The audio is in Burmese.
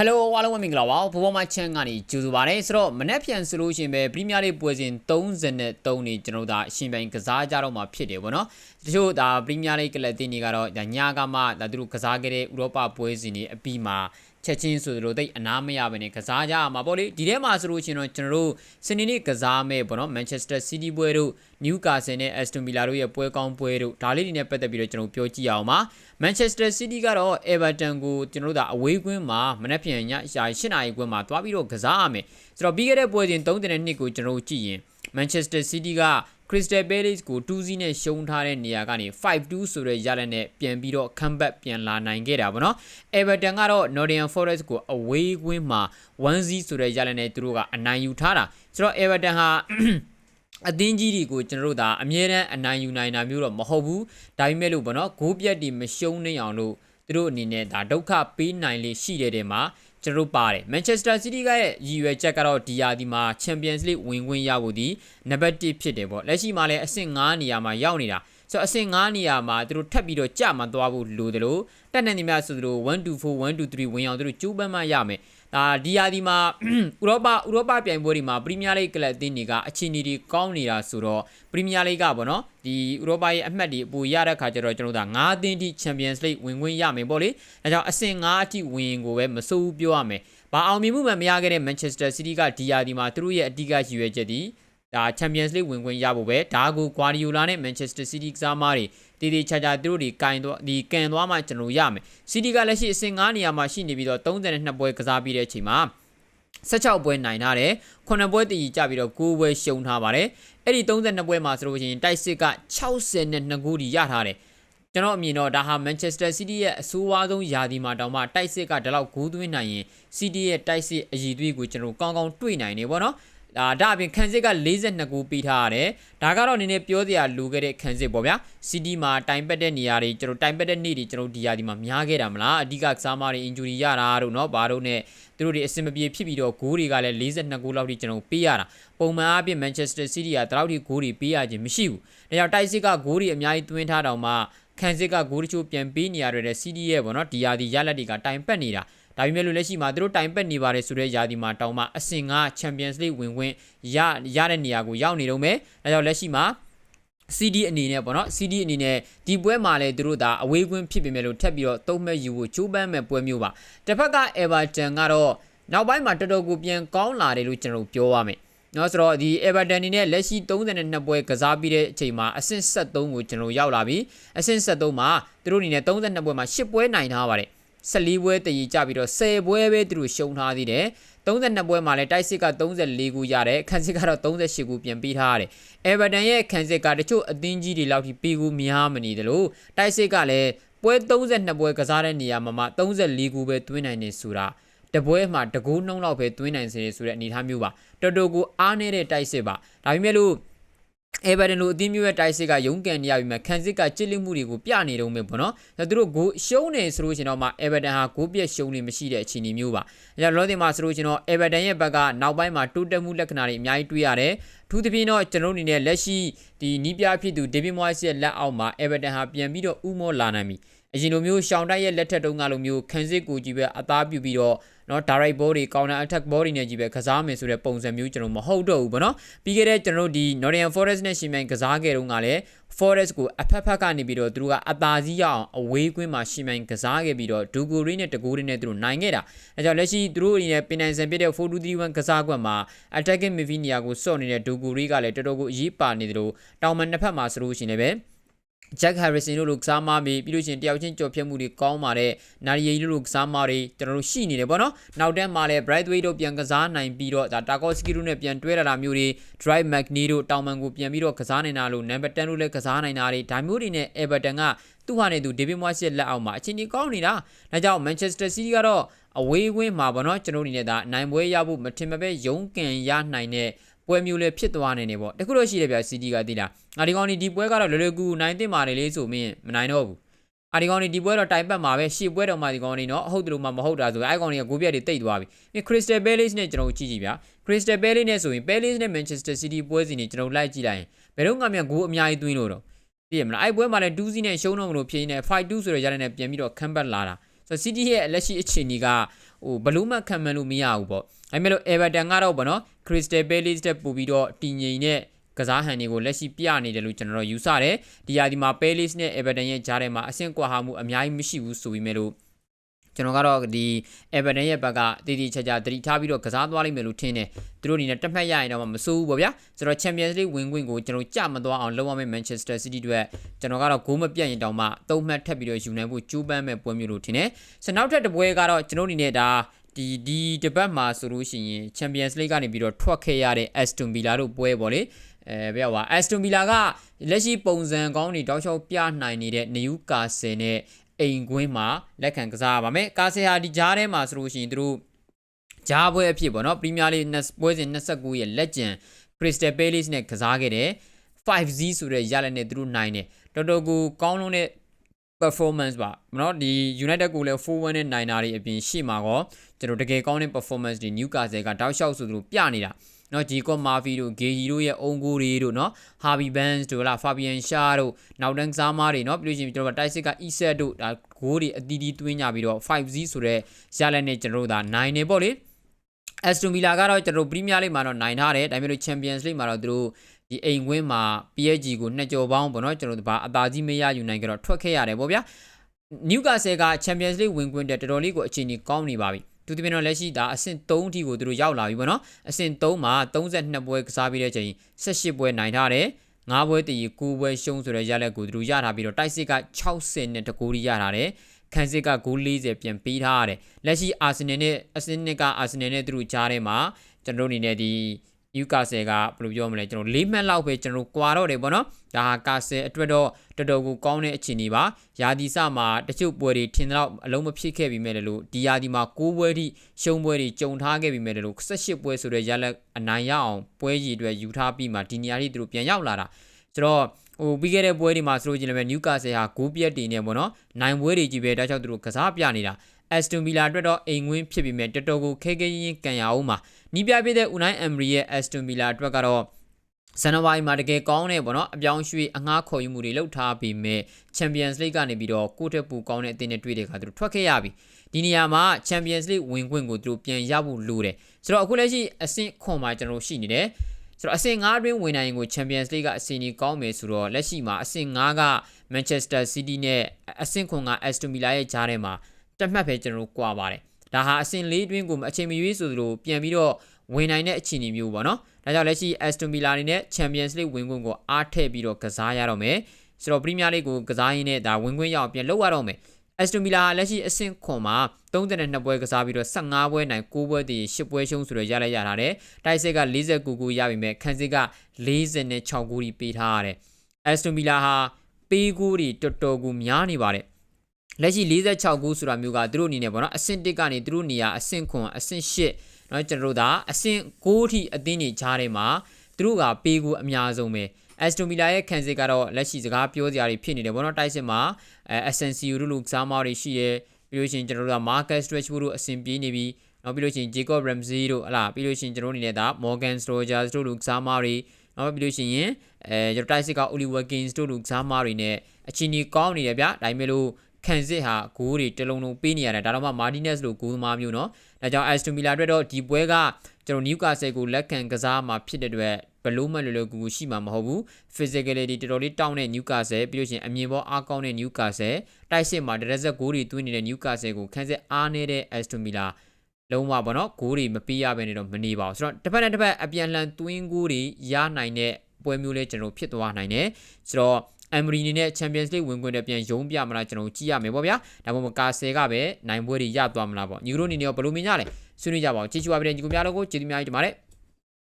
Hello အားလုံးပဲမင်္ဂလာပါဘဘောမချန်ကနေကြိုဆိုပါရစေဆိုတော့မနေ့ပြန်ဆိုလို့ရှိရင်ပဲပရီးမီးယားလိပွဲစဉ်33နေကျွန်တော်တို့ဒါအရှင်ပြိုင်ကစားကြတော့မှာဖြစ်တယ်ဗောနော်တချို့ဒါပရီးမီးယားလိကလပ်တင်းတွေကတော့ဒါညကမှဒါသူတို့ကစားခဲ့တဲ့ဥရောပပွဲစဉ်တွေအပြီးမှာ ချက်ချင်းဆိုသလိုတိတ်အနားမရဘဲနဲ့ကစားကြရမှာပေါ့လေဒီထဲမှာဆိုလို့ရှိရင်တော့ကျွန်တော်တို့စနေနေ့ကစားမဲ့ဗောနော်မန်ချက်စတာစီးတီးပွဲတို့နယူကာဆယ်နဲ့အက်စတွန်ဗီလာတို့ရဲ့ပွဲကောင်းပွဲတို့ဒါလေးတွေနဲ့ပတ်သက်ပြီးတော့ကျွန်တော်ပြောကြည့်အောင်ပါမန်ချက်စတာစီးတီးကတော့အေဗာတန်ကိုကျွန်တော်တို့ဒါအဝေးကွင်းမှာမနက်ဖြန်ည8နာရီကွင်းမှာသွားပြီးတော့ကစားရမယ်ဆိုတော့ပြီးခဲ့တဲ့ပွဲစဉ်3-2ကိုကျွန်တော်တို့ကြည့်ရင် မန်ချက်စတာစီးတီးက Crystal Palace ကို2-0နဲ့ရှုံးထားတဲ့နေရာကနေ5-2ဆိုတဲ့ရလဒ်နဲ့ပြန်ပြီးတော့ comeback ပြန်လာနိုင်ခဲ့တာပေါ့နော်။ Everton ကတော့ Nottingham Forest ကို away ကွင်းမှာ1-0ဆိုတဲ့ရလဒ်နဲ့သူတို့ကအနိုင်ယူထားတာ။ဆိုတော့ Everton ဟာအသင်းကြီးတွေကိုကျွန်တော်တို့ဒါအမြဲတမ်းအနိုင်ယူနိုင်တာမျိုးတော့မဟုတ်ဘူးဒါပေမဲ့လို့ဗောနော်ဂိုးပြက်တီမရှုံးနေအောင်လို့သူတို့အနေနဲ့ဒါဒုက္ခပေးနိုင်လေရှိတဲ့တဲ့မှာ ကျွန်တော်တို့ပါတယ်မန်ချက်စတာစီးတီးကရဲ့ရည်ရွယ်ချက်ကတော့ဒီယာဒီမှာချန်ပီယံစ်လိဝင်ခွင့်ရဖို့ဒီနံပါတ်1ဖြစ်တယ်ပေါ့လက်ရှိမှာလည်းအဆင့်9နေရာမှာရောက်နေတာ ဆိုတော့အဆင့်9နေရာမှာသူတို့ထပ်ပြီးတော့ကြာမှသွားဖို့လိုတယ်လို့တက်နေနေများဆိုသလို1 2 4 1 2 3ဝင်အောင်သူတို့ကျိုးပန်းမှရမယ်ဒါဒီယာဒီမှာဥရောပဥရောပပြိုင်ပွဲတွေမှာပရီးမီးယားလိဂ်ကလပ်အသင်းတွေကအခြေအနေတွေကောင်းနေတာဆိုတော့ပရီးမီးယားလိဂ်ကပေါ့နော်ဒီဥရောပရဲ့အမှတ်တွေအပူရတဲ့ခါကျတော့ကျွန်တော်တို့က9အသင်းထိချန်ပီယံစ်လိဂ်ဝင်ခွင့်ရမယ်ပေါ့လေဒါကြောင့်အဆင့်9အထိဝင်ကိုပဲမစိုးဘူးပြောရမယ်ဘာအောင်မြင်မှုမှမရခဲ့တဲ့ Manchester City ကဒီယာဒီမှာသူတို့ရဲ့အဓိကရည်ရွယ်ချက်ဒီ ဒါ Champions League ဝင်ခွင့်ရဖို့ပဲဒါကို Guardiola နဲ့ Manchester City ကစားမားတွေတည်တည်ချာချာသူတို့တွေကင်သွားဒီကန်သွားမှကျွန်တော်ရမယ် City ကလက်ရှိအဆင့်9နေရာမှာရှိနေပြီးတော့32ပွဲကစားပြီးတဲ့အချိန်မှာ16ပွဲနိုင်ထားတယ်9ပွဲတည်ကြပြီးတော့9ပွဲရှုံးထားပါတယ်အဲ့ဒီ32ပွဲမှာဆိုလို့ရှိရင်တိုက်စစ်က62ဂိုးဒီရထားတယ်ကျွန်တော်အမြင်တော့ဒါဟာ Manchester City ရဲ့အဆိုးဝါးဆုံးယာဒီမှာတောင်မှတိုက်စစ်ကဒီလောက်ဂိုးသွင်းနိုင်ရင် City ရဲ့တိုက်စစ်အည်သွေးကိုကျွန်တော်ကောင်းကောင်းတွေ့နိုင်နေပေါ့နော် ဒါဒါအပြင်ခန်းစစ်က42ကိုပေးထားရတယ်ဒါကတော့နည်းနည်းပြောစရာလိုခဲ့တဲ့ခန်းစစ်ပေါ့ဗျာ CD မှာတိုင်ပတ်တဲ့နေရာတွေကျွန်တော်တိုင်ပတ်တဲ့နေ့တွေကျွန်တော်ဒီယာဒီမှာများခဲ့တာမလားအဓိကကစားမတွေ injury ရတာတို့เนาะဘာတို့ ਨੇ သူတို့တွေအဆင်မပြေဖြစ်ပြီးတော့ဂိုးတွေကလည်း42ဂိုးလောက်ထိကျွန်တော်ပေးရတာပုံမှန်အားဖြင့် Manchester City ကတလောက်ထိဂိုးတွေပေးရခြင်းမရှိဘူးဒါကြောင့်တိုက်စစ်ကဂိုးတွေအများကြီးသွင်းထားတော့မှခန်းစစ်ကဂိုးတချို့ပြန်ပေးနေရတဲ့ CD ရဲ့ပေါ့နော်ဒီယာဒီရလက်တွေကတိုင်ပတ်နေတာ ဒါပေမဲ့လို့လက်ရှိမှာသူတို့တိုင်ပတ်နေပါတယ်ဆိုတဲ့ယာဒီမှာတောင်းမှအဆင့်က Champions League ဝင်ခွင့်ရရတဲ့နေရာကိုရောက်နေတော့မယ်ဒါကြောင့်လက်ရှိမှာ CD အနေနဲ့ပေါ့နော် CD အနေနဲ့ဒီပွဲမှာလည်းသူတို့ဒါအဝေးကွင်းဖြစ်ပေမဲ့လို့ထပ်ပြီးတော့သုံးမဲ့ယူဖို့ချိုးပမ်းမဲ့ပွဲမျိုးပါတစ်ဖက်က Everton ကတော့နောက်ပိုင်းမှာတော်တော်ကိုပြန်ကောင်းလာတယ်လို့ကျွန်တော်ပြောရမယ်နော်ဆိုတော့ဒီ Everton အနေနဲ့လက်ရှိ32ပွဲကစားပြီးတဲ့အချိန်မှာအဆင့်73ကိုကျွန်တော်ရောက်လာပြီအဆင့်73မှာသူတို့အနေနဲ့32ပွဲမှာ10ပွဲနိုင်ထားပါတယ် 14ပွဲတည်ကြပြီးတော့10ပွဲပဲသူတို့ရှုံးထားသေးတယ်32ပွဲမှာလည်းတိုက်စစ်က34ခုရတယ်ခန်းစစ်ကတော့38ခုပြန်ပေးထားရတယ်။ Everton ရဲ့ခန်းစစ်ကတချို့အသင်းကြီးတွေလောက်ထိပေးကူများမနေတယ်လို့တိုက်စစ်ကလည်းပွဲ32ပွဲကစားတဲ့နေရာမှာမှ34ခုပဲသွင်းနိုင်နေဆိုတာတပွဲမှာတကူးနှုံးလောက်ပဲသွင်းနိုင်စေဆိုတဲ့အနေအထားမျိုးပါတော်တော်ကိုအားနေတဲ့တိုက်စစ်ပါဒါပေမဲ့လို့ အေဗာဒန်လိုအသင်းမျိုးရဲ့တိုက်စစ်ကရုန်းကန်နေရပြီမှာခန်းစစ်ကကြစ်လက်မှုတွေကိုပြနေတော့မယ်ပေါ့နော်။ဒါသူတို့ဂိုးရှုံးနေဆိုလို့ရှင်တော့မှအေဗာဒန်ဟာဂိုးပြက်ရှုံးနေမရှိတဲ့အခြေအနေမျိုးပါ။အဲကြောင့်လောတင်မှာဆိုလို့ရှင်တော့အေဗာဒန်ရဲ့ဘက်ကနောက်ပိုင်းမှာတိုးတက်မှုလက္ခဏာတွေအများကြီးတွေ့ရတယ်။ထူးသဖြင့်တော့ကျွန်တော်အနေနဲ့လက်ရှိဒီနီးပြဖြစ်သူဒေးဗစ်မွိုက်စ်ရဲ့လက်အောက်မှာအေဗာဒန်ဟာပြန်ပြီးတော့ဥမောလာနိုင်ပြီ။ အရင်လိုမျိုးရှောင်းတိုက်ရဲ့လက်ထက်တုန်းကလိုမျိုးခန်းစစ်ကိုကြီးပဲအသားပြုပြီးတော့နော် direct ball တွေ counter attack ball တွေနဲ့ကြီးပဲကစားမယ်ဆိုတဲ့ပုံစံမျိုးကျွန်တော်မဟုတ်တော့ဘူးဗောနော်ပြီးခဲ့တဲ့ကျွန်တော်တို့ဒီ Nottingham Forest နဲ့ရှင်မြိုင်ကစားခဲ့တုန်းကလည်း Forest ကိုအဖက်ဖက်ကနေပြီးတော့သူတို့ကအသာစီးရအောင်အဝေးကွင်းမှာရှင်မြိုင်ကစားခဲ့ပြီးတော့ဒူဂိုရီနဲ့တကူရီနဲ့သူတို့နိုင်ခဲ့တာအဲကြောင့်လက်ရှိသူတို့အနေနဲ့ပင်နိုင်ဆန်ပြတဲ့4-2-3-1ကစားကွက်မှာ attacking midfielder ကိုစော့နေတဲ့ဒူဂိုရီကလည်းတော်တော်ကိုအရေးပါနေတယ်လို့တောင်မန်တစ်ဖက်မှာဆိုလို့ရှိနေပဲဂျက် ဟာရစ်ဆင်တို့လိုကစားမပြီးပြီးလို့ရှိရင်တယောက်ချင်းကြော်ဖြတ်မှုတွေကောင်းပါတယ်နာရီရီတို့လိုကစားမတွေကျွန်တော်တို့ရှိနေတယ်ပေါ့နော်နောက်တန်းမှာလည်း Brightway တို့ပြန်ကစားနိုင်ပြီးတော့ဒါတာကော့စကီတို့နဲ့ပြန်တွဲလာတာမျိုးတွေ Drive Magni တို့တောင်မန်ကိုပြန်ပြီးတော့ကစားနိုင်တာလို့ Number 10တို့လည်းကစားနိုင်တာတွေဒါမျိုးတွေနဲ့ Everton ကသူ့ဟာနဲ့သူ David Moyes ရဲ့လက်အောက်မှာအချင်းကြီးကောင်းနေတာဒါကြောင့် Manchester City ကတော့အဝေးဝင်းမှာပေါ့နော်ကျွန်တော်တို့အနေနဲ့ဒါနိုင်ပွဲရဖို့မထင်မပဲရုန်းကန်ရနိုင်တဲ့ ပွဲမျိုးလည်းဖြစ်သွားနေနေပေါ့တခုတော့ရှိတယ်ဗျာ CD ကတိလားငါဒီကောင်ဒီပွဲကတော့လွယ်လွယ်ကူနိုင်တင်ပါတယ်လေဆိုမင်းမနိုင်တော့ဘူးအာဒီကောင်ဒီပွဲတော့တိုင်ပတ်မှာပဲရှေ့ပွဲတော့မှဒီကောင်နေနော်အဟုတ်တယ်လို့မှမဟုတ်တာဆိုအဲကောင်တွေကဂိုးပြက်တွေတိတ်သွားပြီပြီး Crystal Palace နဲ့ကျွန်တော်ကြည့်ကြည့်ဗျာ Crystal Palace နဲ့ဆိုရင် Palace နဲ့ Manchester City ပွဲစီနေကျွန်တော်လိုက်ကြည့်လိုက်ရင်ဘယ်တော့မှမြန်ဂိုးအများကြီးသွင်းလို့တော့သိရမလားအဲပွဲမှာလည်း2စီးနဲ့ရှုံးတော့မလို့ဖြစ်နေ5-2ဆိုတဲ့ရတဲ့နဲ့ပြန်ပြီးတော့ comeback လာတာ ဆိုတော့ City ရဲ့လက်ရှိအခြေအနေကဟိုဘလို့မှခံမှန်းလို့မရဘူးပေါ့ဒါပေမဲ့လို့ Everton ကတော့ဗောနော် Crystal Palace တက်ပို့ပြီးတော့တည်ငြိမ်တဲ့ကစားဟန်တွေကိုလက်ရှိပြနေတယ်လို့ကျွန်တော်တို့ယူဆတယ်ဒီယာဒီမှာ Palace နဲ့ Everton ရဲ့ကြားထဲမှာအဆင့်ကွာဟမှုအများကြီးမရှိဘူးဆိုပြီးမဲ့လို့ ကျွန်တော်ကတော့ဒီ Everton ရဲ့ဘက်ကတည်တည်ချာချာတတိထားပြီးတော့ကစားသွားလိမ့်မယ်လို့ထင်တယ်သူတို့အနေနဲ့တက်မှတ်ရရင်တော့မစိုးဘူးပေါ့ဗျာဆိုတော့ Champions League ဝင်ခွင့်ကိုကျွန်တော်ကြမသွားအောင်လုပ်ရမယ့် Manchester City တို့ကျွန်တော်ကတော့ဂိုးမပြတ်ရင်တောင်မှသုံးမှတ်ထပ်ပြီးတော့ယူနိုင်ဖို့ကြိုးပမ်းမဲ့ပွဲမျိုးလို့ထင်တယ်ဆိုနောက်ထပ်တစ်ပွဲကတော့ကျွန်တော်အနေနဲ့ဒါဒီဒီတပတ်မှာဆိုလို့ရှိရင် Champions League ကနေပြီးတော့ထွက်ခဲ့ရတဲ့ Aston Villa တို့ပွဲပေါ့လေအဲဘယ်ပါ Aston Villa ကလက်ရှိပုံစံကောင်းတွေတောက်လျှောက်ပြနိုင်နေတဲ့ Newcastle နဲ့ အိမ်ကွင်းမှာလက်ခံကစားရပါမယ်ကာဆီဟာဒီဂျားထဲမှာဆိုလို့ရှိရင်သူတို့ဂျားပွဲအဖြစ်ပေါ့နော်ပရီးမီးယားလိပွဲစဉ်29ရဲ့လက်ကျန် Crystal Palace နဲ့ကစားခဲ့တယ် 5Z ဆိုတဲ့ရလက်နဲ့သူတို့နိုင်တယ်တော်တော်ကိုကောင်းလုံးတဲ့ performance ပါเนาะဒီ United ကိုလည်း 4-1နဲ့နိုင်တာတွေအပြင်ရှေ့မှာကောကျွန်တော်တကယ်ကောင်းတဲ့ performance တွေ Newcastle ကတောက်လျှောက်ဆိုသူတို့ပြနေတာ เนาะဂျီကောမာဖီတို့ဂေဟီတို့ရဲ့အုံကိုတွေတို့เนาะဟာဘီဘန်စ်တို့လားဖာဘီယန်ရှာတို့နောက်တန်းကစားမားတွေเนาะပြီးလို့ရှိရင်ကျွန်တော်တိုက်စစ်ကအီဆက်တို့ဒါဂိုးတွေအတီးတီးတွင်းကြပြီးတော့ 5Z ဆိုတဲ့ရလက်နဲ့ကျွန်တော်တို့ဒါနိုင်နေပေါ့လေ Aston Villa ကတော့ကျွန်တော်တို့ Premier League မှာတော့နိုင်ထားတယ်ဒါပေမဲ့လို့ Champions League မှာတော့သူတို့ဒီအိမ်ဝင်းမှာ PSG ကိုနှစ်ကြော်ပေါင်းပေါ့နော်ကျွန်တော်တို့ဘာအသာကြီးမရယူနိုင်ကြတော့ထွက်ခဲ့ရတယ်ပေါ့ဗျာ Newcastle က Champions League ဝင်ခွင့်တဲ့တော်တော်လေးကိုအခြေအနေကောင်းနေပါပြီ သူတပင်တော့လက်ရှိဒါအဆင့်3အထိကိုသူတို့ရောက်လာပြီပေါ့နော်အဆင့်3မှာ32ပွဲကစားပြီးတဲ့ချိန်18ပွဲနိုင်ထားတယ်9ပွဲတည်9ပွဲရှုံးဆိုတဲ့ရလက်ကိုသူတို့ရထားပြီးတော့တိုက်စစ်က60နဲ့တကူရီရထားတယ်ခန်းစစ်ကဂိုး40ပြန်ပေးထားရတယ်လက်ရှိအာဆင်နယ်နဲ့အဆင့်နှစ်ကအာဆင်နယ်နဲ့သူတို့ကြားထဲမှာကျွန်တော်တို့အနေနဲ့ဒီ ယူကာဆယ်ကဘယ်လိုပြောမလဲကျွန်တော်၄မှတ်လောက်ပဲကျွန်တော်ကွာတော့တယ်ပေါ့နော်ဒါဟာကာဆယ်အတွက်တော့တော်တော်ကိုကောင်းတဲ့အခြေအနေပါယာဒီစမှာတချို့ပွဲတွေထင်တော့အလုံးမဖြစ်ခဲ့ပြီးမဲ့လို့ဒီယာဒီမှာ၉ပွဲထိရှုံးပွဲတွေကြုံထားခဲ့ပြီးမဲ့လို့18ပွဲဆိုတဲ့ရလက်အနိုင်ရအောင်ပွဲကြီးအတွက်ယူထားပြီးမှဒီနေရာထိသူတို့ပြန်ရောက်လာတာဆိုတော့ဟိုပြီးခဲ့တဲ့ပွဲတွေမှာဆိုလို့ချင်းလည်းနျူကာဆယ်ဟာဂိုးပြက်တွေနဲ့ပေါ့နော်နိုင်ပွဲတွေကြီးပဲဒါကြောင့်သူတို့ကစားပြနေတာ Aston Villa အတွက်တော့အိမ်ဝင်းဖြစ်ပြီးမဲ့တော်တော်ကိုခဲခဲရင်းရင်းကန်ရအောင်မှာနီးပြပြတဲ့ Unai Emery ရဲ့ Aston Villa အတွက်ကတော့ဇန်နဝါရီမှာတကယ်ကောင်းနေပေါ့နော်အပြောင်းရွှေ့အငှားခေါ်ယူမှုတွေလုပ်ထားပြီးမဲ့ Champions League ကနေပြီးတော့ကိုယ့်တက်ပူကောင်းတဲ့အသင်းနဲ့တွေ့တဲ့အခါသူတို့ထွက်ခဲ့ရပြီဒီနေရာမှာ Champions League ဝင်ခွင့်ကိုသူတို့ပြန်ရဖို့လိုတယ်ဆိုတော့အခုလက်ရှိအဆင့်ခွန်မှာကျွန်တော်ရှိနေတယ်ဆိုတော့အဆင့်5တွင်းဝင်နိုင်ရင်ကို Champions League ကအဆင့်ကြီးကောင်းမယ်ဆိုတော့လက်ရှိမှာအဆင့်5က Manchester City နဲ့အဆင့်ခွန်က Aston Villa ရဲ့ကြားထဲမှာ တက်မှတ်ပဲကျွန်တော်တို့꽈ပါတယ်ဒါဟာအဆင့်၄တွင်းကိုအချိန်မရွေးဆိုသလိုပြန်ပြီးတော့ဝင်နိုင်တဲ့အခြေအနေမျိုးပေါ့နော်ဒါကြောင့်လက်ရှိ Aston Villa အနေနဲ့ Champions League ဝင်ခွင့်ကိုအားထည့်ပြီးတော့ကစားရတော့မယ်ဆိုတော့ Premier League ကိုကစားရင်းနဲ့ဒါဝင်ခွင့်ရအောင်ပြန်လုပ်ရတော့မယ် Aston Villa လက်ရှိအဆင့်ခွန်မှာ32ပွဲကစားပြီးတော့15ပွဲနိုင်9ပွဲတည်10ပွဲရှုံးဆိုတော့ရလိုက်ရထားတယ်တိုက်စစ်က49ခုရပြီမဲ့ခန်းစစ်က46ခုကြီးပေးထားရတယ် Aston Villa ဟာပေးကူတွေတော်တော်ကိုများနေပါတယ် လက်ရှိ46ခုဆိုတာမျိုးကသူတို့အနေနဲ့ပေါ့နော်အဆင့်1ကနေသူတို့နေရာအဆင့်ခွန်အဆင့်8เนาะကျွန်တော်တို့ဒါအဆင့်6အထိအသင်းတွေကြားထဲမှာသူတို့ကပေးကူအများဆုံးပဲအက်စတိုမီလာရဲ့ခံစစ်ကတော့လက်ရှိစကားပြောစရာတွေဖြစ်နေတယ်ဗောနော်တိုက်စစ်မှာအဲ SNCU တို့လိုကစားမားတွေရှိတယ်ပြီးလို့ရှိရင်ကျွန်တော်တို့က Marcus Rashford တို့အဆင်ပြေနေပြီနောက်ပြီးလို့ရှိရင် Jacob Ramsey တို့ဟလာပြီးလို့ရှိရင်ကျွန်တော်တို့အနေနဲ့ဒါ Morgan Rogers တို့လိုကစားမားတွေနောက်ပြီးလို့ရှိရင်အဲကျွန်တော်တိုက်စစ်က Oliver Keynes တို့လိုကစားမားတွေနဲ့အချင်းကြီးကောင်းနေတယ်ဗျဒါပေမဲ့လို့ ခံစစ်ဟာဂိုးတွေတလုံးလုံးပေးနေရတယ်ဒါတော့မှ Martinez လိုဂိုးသမားမျိုးเนาะဒါကြောင့် Aston Villa အတွက်တော့ဒီပွဲကကျွန်တော် Newcastle ကိုလက်ခံကစားမှာဖြစ်တဲ့အတွက်ဘလို့မှလွယ်လွယ်ကူကူရှိမှာမဟုတ်ဘူး physicality တော်တော်လေးတောင်းတဲ့ Newcastle ပြီးလို့ရှိရင်အမြင်ပေါ်အားကောင်းတဲ့ Newcastle တိုက်စစ်မှာတရက်ဆက်ဂိုးတွေသွင်းနေတဲ့ Newcastle ကိုခန်းစစ်အားနေတဲ့ Aston Villa လုံးဝပေါ့နော်ဂိုးတွေမပေးရဘဲနေတော့မနေပါဘူးဆိုတော့တစ်ဖက်နဲ့တစ်ဖက်အပြန်လှန်သွင်းဂိုးတွေရနိုင်တဲ့ပွဲမျိုးလေးကျွန်တော်ဖြစ်သွားနိုင်တယ်ဆိုတော့ အမ်မရီနေနဲ့ Champions League ဝင်ခွင့်တဲ့ပြန်ရုံးပြမလားကျွန်တော်ကြည့်ရမယ်ပေါ့ဗျာဒါမှမဟုတ်ကာဆယ်ကပဲနိုင်ပွဲတွေရသွားမလားပေါ့ညီတို့အနေနဲ့ဘယ်လိုမြင်ကြလဲဆွေးနွေးကြပါဦးကြည့်ချူပါပြန်ညီကိုများတို့ကိုကျေးဇူးများကြီးတင်ပါတယ်